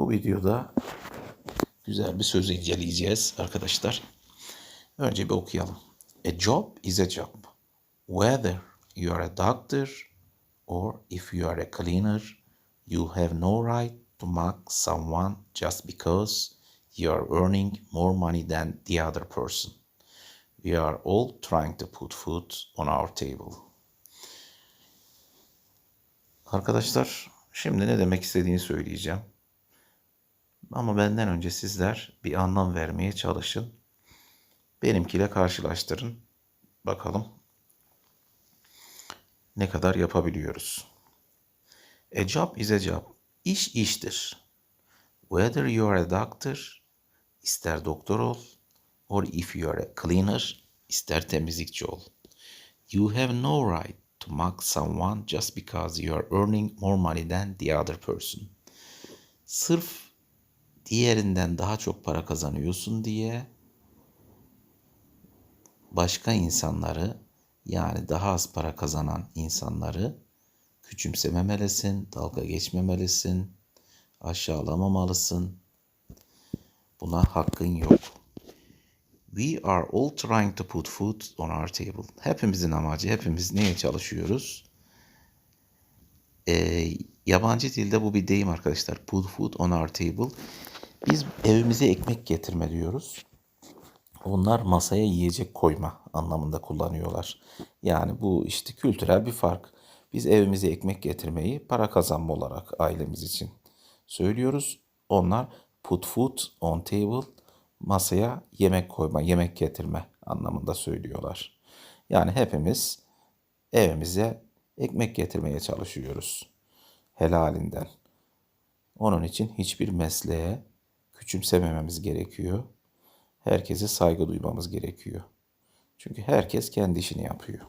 Bu videoda güzel bir sözü inceleyeceğiz arkadaşlar. Önce bir okuyalım. A job is a job. Whether you are a doctor or if you are a cleaner, you have no right to mock someone just because you are earning more money than the other person. We are all trying to put food on our table. Arkadaşlar şimdi ne demek istediğini söyleyeceğim. Ama benden önce sizler bir anlam vermeye çalışın. Benimkiyle karşılaştırın. Bakalım ne kadar yapabiliyoruz. A job is a job. İş iştir. Whether you are a doctor, ister doktor ol, or if you are a cleaner, ister temizlikçi ol. You have no right to mock someone just because you are earning more money than the other person. Sırf diğerinden daha çok para kazanıyorsun diye başka insanları yani daha az para kazanan insanları küçümsememelisin, dalga geçmemelisin, aşağılamamalısın. Buna hakkın yok. We are all trying to put food on our table. Hepimizin amacı, hepimiz neye çalışıyoruz? Ee, yabancı dilde bu bir deyim arkadaşlar. Put food on our table. Biz evimize ekmek getirme diyoruz. Onlar masaya yiyecek koyma anlamında kullanıyorlar. Yani bu işte kültürel bir fark. Biz evimize ekmek getirmeyi para kazanma olarak ailemiz için söylüyoruz. Onlar put food on table masaya yemek koyma, yemek getirme anlamında söylüyorlar. Yani hepimiz evimize ekmek getirmeye çalışıyoruz. Helalinden. Onun için hiçbir mesleğe küçümsemememiz gerekiyor. Herkese saygı duymamız gerekiyor. Çünkü herkes kendi işini yapıyor.